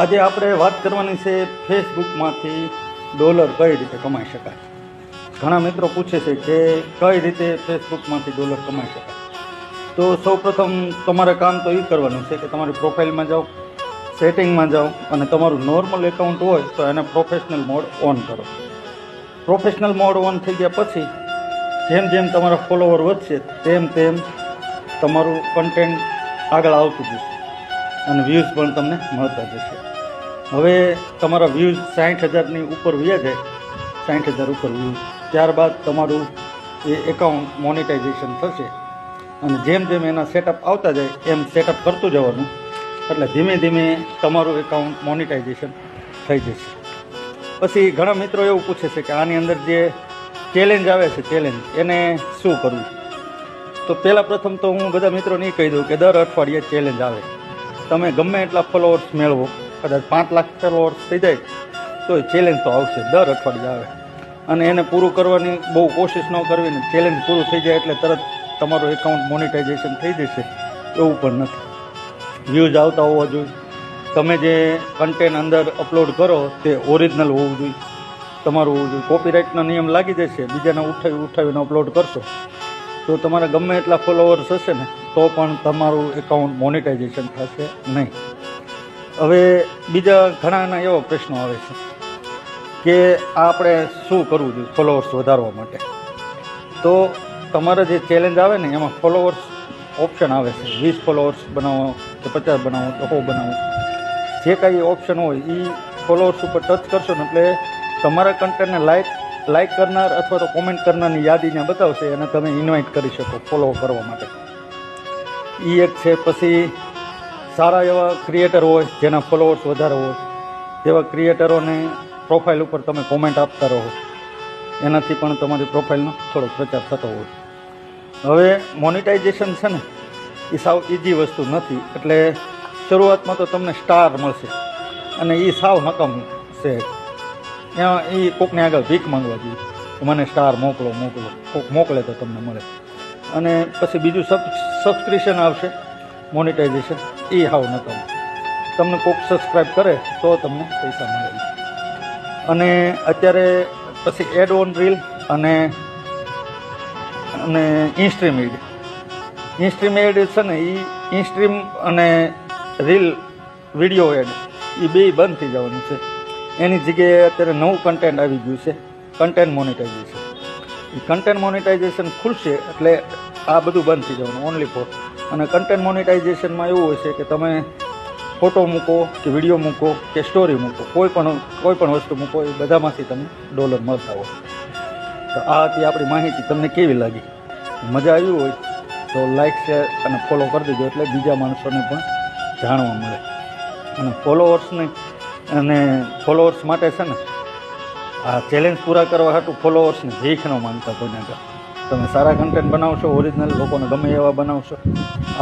આજે આપણે વાત કરવાની છે ફેસબુકમાંથી ડોલર કઈ રીતે કમાઈ શકાય. ઘણા મિત્રો પૂછે છે કે કઈ રીતે ફેસબુકમાંથી ડોલર કમાઈ શકાય. તો સૌપ્રથમ તમારે કામ તો એ કરવાનું છે કે તમારી પ્રોફાઇલમાં જાઓ, સેટિંગમાં જાઓ અને તમારું નોર્મલ એકાઉન્ટ હોય તો એને પ્રોફેશનલ મોડ ઓન કરો. પ્રોફેશનલ મોડ ઓન થઈ ગયા પછી જેમ જેમ તમારા ફોલોવર વધશે તેમ તેમ તમારું કન્ટેન્ટ આગળ આવતું જશે. અને વ્યૂઝ પણ તમને મળતા જશે. હવે તમારા વ્યૂઝ સાઠ હજારની ઉપર વ્યા જાય સાઠ હજાર ઉપર વ્યૂઝ. ત્યારબાદ તમારું એ એકાઉન્ટ મોનિટાઇઝેશન થશે. અને જેમ જેમ એના સેટઅપ આવતા જાય, એમ સેટઅપ કરતું જવાનું. એટલે ધીમે ધીમે તમારું એકાઉન્ટ મોનિટાઇઝેશન થઈ જશે. પછી ઘણા મિત્રો એવું પૂછે છે કે આની અંદર જે ચેલેન્જ આવે છે ચેલેન્જ એને શું કરવું? તો પહેલાં પ્રથમ તો હું બધા મિત્રોને એ કહી દઉં કે દર અઠવાડિયે ચેલેન્જ આવે. તમે ગમે એટલા ફોલોઅર્સ મેળવો, કદાચ પાંચ લાખ ફોલોઅર્સ થઈ જાય તો એ ચેલેન્જ તો આવશે, દર અઠવાડિયે આવે. અને એને પૂરું કરવાની બહુ કોશિશ ન કરવી, ને ચેલેન્જ પૂરું થઈ જાય એટલે તરત તમારું એકાઉન્ટ મોનિટાઇઝેશન થઈ જશે, એવું પણ નથી. વ્યૂઝ આવતા હોવા જોઈએ. તમે જે કન્ટેન્ટ અંદર અપલોડ કરો, તે ઓરિજિનલ હોવું જોઈએ. તમારું કોપીરાઇટના નિયમ લાગી જશે, બીજાને ઉઠાવી ઉઠાવીને અપલોડ કરશો. તો તમારા ગમે એટલા ફોલોવર્સ હશે ને, તો પણ તમારું એકાઉન્ટ મોનિટાઇઝેશન થશે નહીં. હવે બીજા ઘણાના એવા પ્રશ્નો આવે છે કે આ આપણે શું કરવું જોઈએ ફોલોવર્સ વધારવા માટે? તો તમારા જે ચેલેન્જ આવે ને, એમાં ફોલોવર્સ ઓપ્શન આવે છે. વીસ ફોલોવર્સ બનાવો કે પચાસ બનાવો કે સો બનાવો. જે કાંઈ ઓપ્શન હોય એ ફોલોવર્સ ઉપર ટચ કરશો ને, એટલે તમારા કન્ટેન્ટને લાઇક લાઇક કરનાર અથવા તો કોમેન્ટ કરનારની યાદીને બતાવશે અને તમે ઇન્વાઇટ કરી શકો ફોલો કરવા માટે. એ એક છે, પછી સારા એવા ક્રિએટર હોય, જેના ફોલોઅર્સ વધારે હોય, તેવા ક્રિએટરોને પ્રોફાઇલ ઉપર તમે કોમેન્ટ આપતા રહો. એનાથી પણ તમારી પ્રોફાઇલનો થોડો પ્રચાર થતો હોય. હવે મોનિટાઇઝેશન છે ને એ સાવ ઇઝી વસ્તુ નથી, એટલે શરૂઆતમાં તો તમને સ્ટાર મળશે. અને એ સાવ નકમ છે. ત્યાં એ કોકને આગળ ભીખ માંગવા જોઈએ મને સ્ટાર મોકલો મોકલો કોક મોકલે તો તમને મળે અને પછી બીજું સબ સબસ્ક્રિપ્શન આવશે મોનિટાઇઝેશન એ હાવ નકામ તમને કોક સબસ્ક્રાઈબ કરે તો તમને પૈસા મળે અને અત્યારે પછી એડ ઓન રીલ અને અને ઇન્સ્ટ્રીમ એડ ઇન્સ્ટ્રીમ એડ છે ને એ ઇન્સ્ટ્રીમ અને રીલ વીડિયો એડ એ બે બંધ થઈ જવાનું છે એની જગ્યાએ અત્યારે નવું કન્ટેન્ટ આવી ગયું છે. કન્ટેન્ટ મોનિટાઇઝેશન એ કન્ટેન્ટ મોનિટાઇઝેશન ખુલશે એટલે આ બધું બંધ થઈ જવાનું ઓનલી ફોર અને કન્ટેન્ટ મોનિટાઇઝેશનમાં એવું હોય છે કે તમે ફોટો મૂકો કે વીડિયો મૂકો કે સ્ટોરી મૂકો, કોઈ પણ કોઈ પણ વસ્તુ મૂકો, એ બધામાંથી તમને ડોલર મળતા હોય. તો આ હતી આપણી માહિતી, તમને કેવી લાગી? મજા આવી હોય તો લાઇક શેર અને ફોલો કરી દેજો એટલે બીજા માણસોને પણ જાણવા મળે. અને ફોલોઅર્સને અને ફોલોઅર્સ માટે છે ને, આ ચેલેન્જ પૂરા કરવા હતું ફોલોઅર્સને ભીખ ન માનતા કોઈને તમે સારા કન્ટેન્ટ બનાવશો ઓરિજિનલ લોકોને ગમે એવા બનાવશો,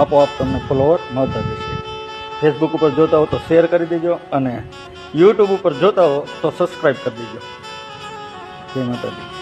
આપોઆપ તમને ફોલોઅર મળતા જશે. ફેસબુક ઉપર જોતા હો તો શેર કરી દેજો અને યુટ્યુબ ઉપર જોતા હો તો સબસ્ક્રાઈબ કરી દેજો. જય માતાજી.